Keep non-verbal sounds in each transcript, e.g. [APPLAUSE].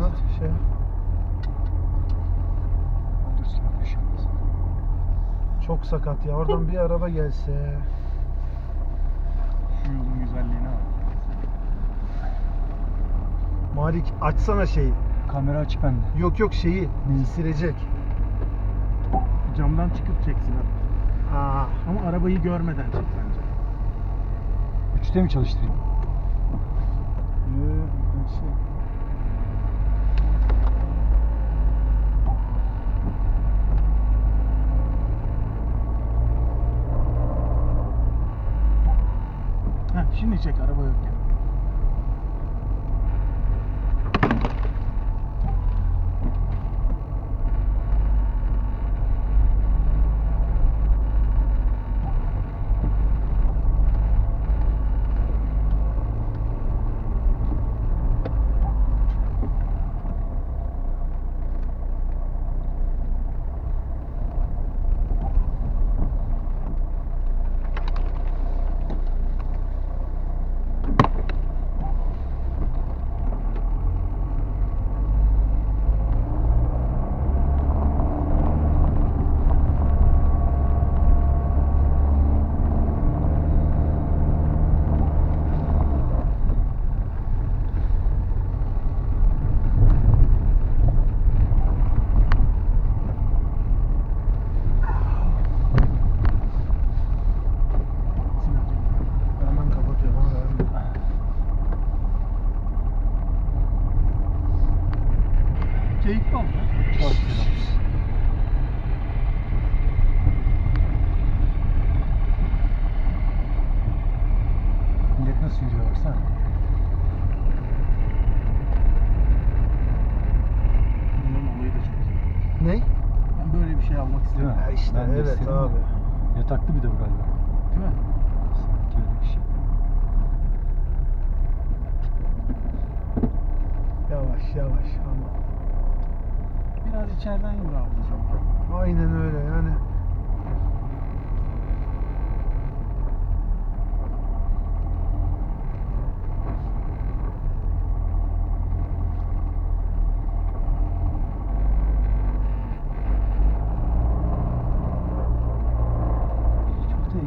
şuna şey. Çok sakat ya. Oradan bir araba gelse. Şu yolun güzelliğine bak. Malik açsana şeyi. Kamera açık bende. Yok yok şeyi. Neyi? Silecek. Camdan çıkıp çeksin abi. Ha. Ama arabayı görmeden çek bence. Üçte mi çalıştırayım? Yoo, şey. Çek araba yok ya. Hemen kapatıyorum. Hemen. Keyifli oldu. Çok güzel. Millet nasıl yürüyor baksana. Bunların olayı da çok iyi. Ne? Ben böyle bir şey almak Değil istedim. mi? Ha işte, Ben de evet istedim de. abi. Yataklı bir de bu galiba. Değil mi? Sanki öyle bir şey. Yavaş yavaş ama. Biraz içeriden yürü ablacığım. Aynen öyle yani.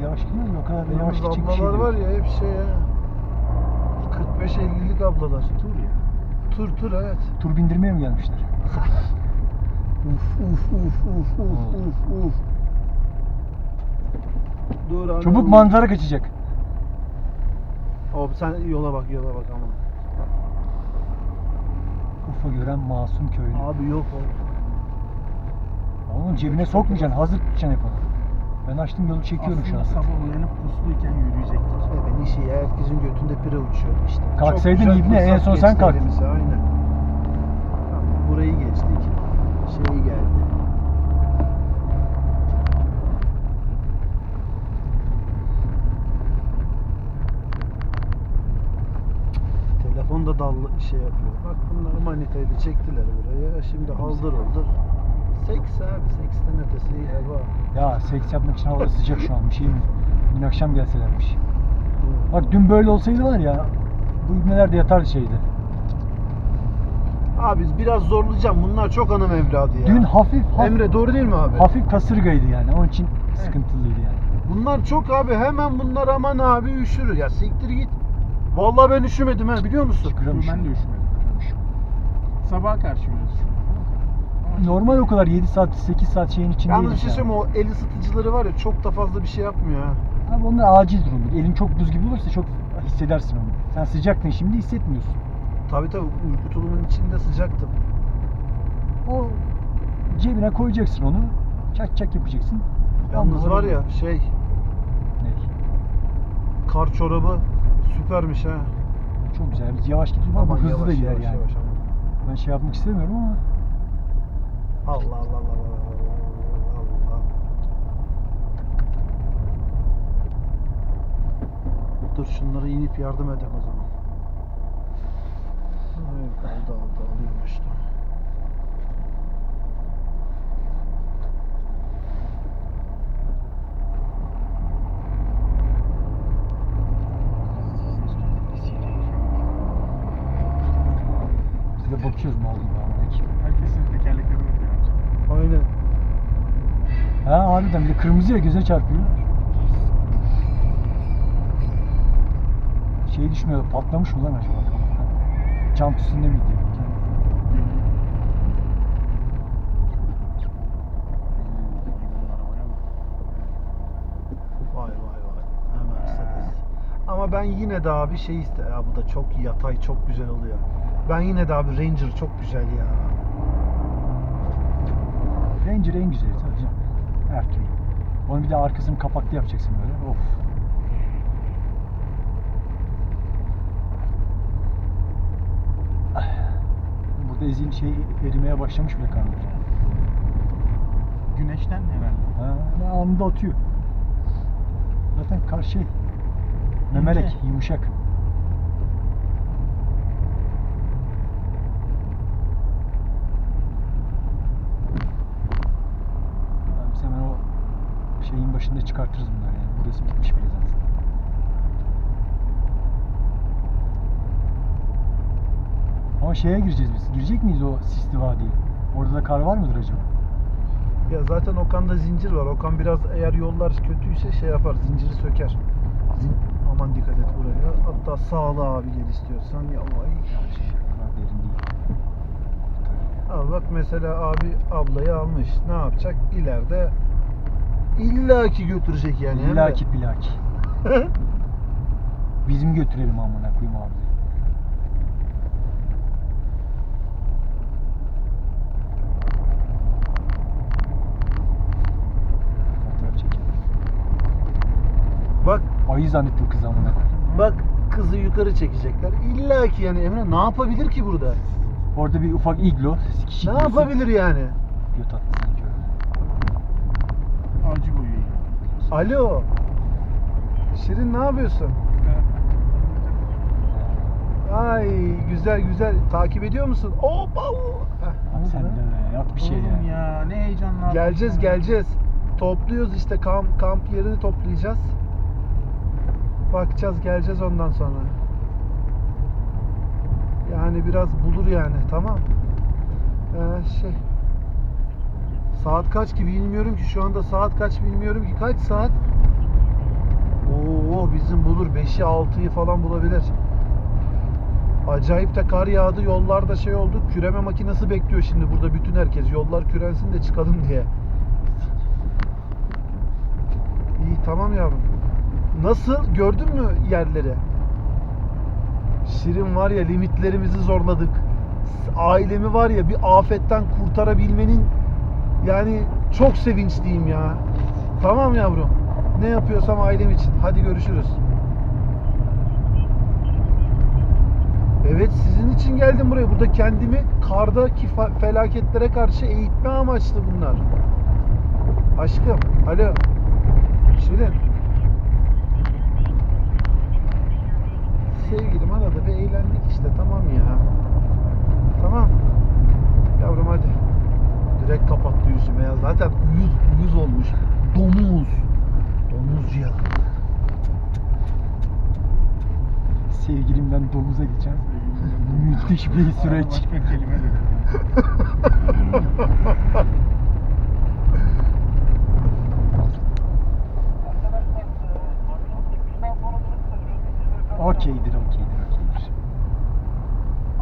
Yavaş gidiyor mu? O kadar da yavaş gidecek bir şey ablalar var ya hep şey ya. 45-50'lik ablalar. Tur. Tur evet. Tur bindirmeye mi gelmişler? Uf uf uf uf uf uf uf. Dur ana Çabuk oğlum. manzara kaçacak. Abi sen yola bak yola bak ama. Ufa gören masum köylü. Abi yok oğlum. Onun cebine sokmayacaksın. Hazır tutacaksın hep onu. Ben açtım yolu çekiyorum şu Aslında an. sabah uyanıp pusluyken yürüyecektik. Ve ben işi ya herkesin götünde pire uçuyordu işte. Kalksaydın güzel ibne, en fırsat son sen geçti kalktın. elimize, Aynen. Tamam, burayı geçtik. Şey geldi. Telefon da dallı şey yapıyor. Bak bunlar manitayla çektiler buraya. Şimdi haldır oldur. Seks abi. Seksten ötesi heva. Ya seks yapmak için hava sıcak şu an. Bir şey mi? Dün akşam gelselermiş. Bak dün böyle olsaydı var ya bu ibneler de yatardı şeyde. Abi biraz zorlayacağım. Bunlar çok hanım evladı ya. Dün hafif hafif, Emre doğru değil mi abi? hafif kasırgaydı yani. Onun için sıkıntılıydı yani. Bunlar çok abi. Hemen bunlar aman abi üşür. Ya siktir git. Vallahi ben üşümedim ha biliyor musun? Şükürüm Ben de üşümedim. Sabaha karşı biraz Normal o kadar 7 saat 8 saat şeyin içindeydik. Yalnız bir şey söyleyeyim o el ısıtıcıları var ya çok da fazla bir şey yapmıyor ha. Abi onlar acil durum. Elin çok buz gibi olursa çok hissedersin onu. Sen sıcaktın şimdi hissetmiyorsun. Tabi tabi uyku tulumunun içinde sıcaktım. O cebine koyacaksın onu. Çak çak yapacaksın. Yalnız var ya şey Ne? kar çorabı süpermiş ha. Çok güzel. Biz yavaş gidiyoruz ama Aman hızlı yavaş, da gider yavaş, yani. Yavaş, aman. Ben şey yapmak istemiyorum ama Allah Allah Allah Allah Allah Allah. Dur şunlara inip yardım edelim o zaman. Ay, aldı aldı alıyorum işte. de bakıyoruz gibi amına Herkesin tekerlekleri bakıyor. Aynen. Ha harbiden bir de kırmızı ya göze çarpıyor. Şey düşünüyor patlamış mı lan acaba? Cam üstünde mi gidiyor? Vay vay vay. Ha, Mercedes. Ama ben yine de abi şey iste ya bu da çok yatay çok güzel oluyor. Ben yine de abi Ranger çok güzel ya. Ranger en güzeli tabii canım. Her türlü. Onu bir de arkasını kapaklı yapacaksın böyle. Of. Burada ezin şey erimeye başlamış bile karnım. Güneşten herhalde. Ha, anında atıyor. Zaten karşı şey, memelek, yumuşak. Abi Biz hemen o şeyin başında çıkartırız bunları yani. Burası bitmiş bile zaten. Ama şeye gireceğiz biz. Girecek miyiz o Sisli Vadiye? Orada da kar var mıdır acaba? Ya zaten Okan'da zincir var. Okan biraz eğer yollar kötüyse şey yapar zinciri söker. Zin- Aman dikkat et buraya. Hatta sağlı abi gel istiyorsan. Kadar derin değil. Al bak mesela abi ablayı almış. Ne yapacak? İleride illaki götürecek yani. hem de. İllaki pilaki. [LAUGHS] Bizim götürelim amına koyayım abi. Fotoğraf çekelim. Bak Ayı zannettim kız amına koyayım. bak kızı yukarı çekecekler. İlla ki yani Emre ne yapabilir ki burada? Orada bir ufak iglo. sikişik Ne diyorsun. yapabilir yani? Göt sanki öyle. Avcı boyu yani. Alo. Şirin ne yapıyorsun? Ay güzel güzel. Takip ediyor musun? Hoppa. Abi sen de be, yap bir şey Oğlum ya. ya ne heyecanlı. abi. Geleceğiz geleceğiz. Topluyoruz işte kamp, kamp yerini toplayacağız. Bakacağız geleceğiz ondan sonra. Yani biraz bulur yani tamam. Ee, şey. Saat kaç ki bilmiyorum ki şu anda saat kaç bilmiyorum ki kaç saat? Oo bizim bulur 5'i 6'yı falan bulabilir. Acayip de kar yağdı yollarda şey oldu küreme makinesi bekliyor şimdi burada bütün herkes yollar kürensin de çıkalım diye. İyi tamam yavrum. Nasıl gördün mü yerleri? Şirin var ya limitlerimizi zorladık. Ailemi var ya bir afetten kurtarabilmenin yani çok sevinçliyim ya. Tamam yavrum. Ne yapıyorsam ailem için. Hadi görüşürüz. Evet sizin için geldim buraya. Burada kendimi kardaki felaketlere karşı eğitme amaçlı bunlar. Aşkım, alo. Şirin. Sevgilim arada bir eğlendik işte tamam ya. Tamam. Yavrum hadi. Direkt kapattı yüzüme ya. Zaten uyuz uyuz olmuş. Domuz. Domuz ya. Sevgilimden domuza geçen [LAUGHS] müthiş bir süreç. Başka kelime de. Okeydir, okeydir, okeydir.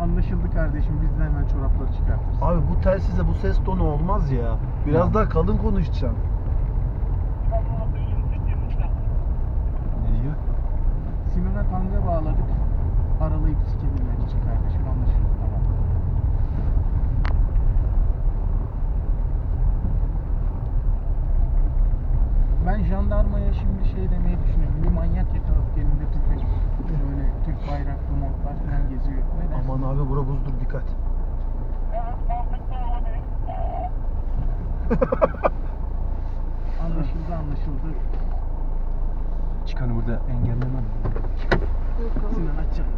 Anlaşıldı kardeşim biz de hemen çorapları çıkartırız. Abi bu telsize bu ses tonu olmaz ya. Biraz Ya. daha kalın konuşacağım. Ne diyor? Sinirle tanga bağladık. Aralayıp sikebilmek Ben jandarmaya şimdi şey demeyi düşünüyorum. Bir manyak yakalıp elinde tüfek böyle Türk bayraklı montlar falan geziyor. Ne dersin? Aman abi bura buzdur dikkat. Anlaşıldı anlaşıldı. Çıkanı burada engellemem. Sinan açacağım.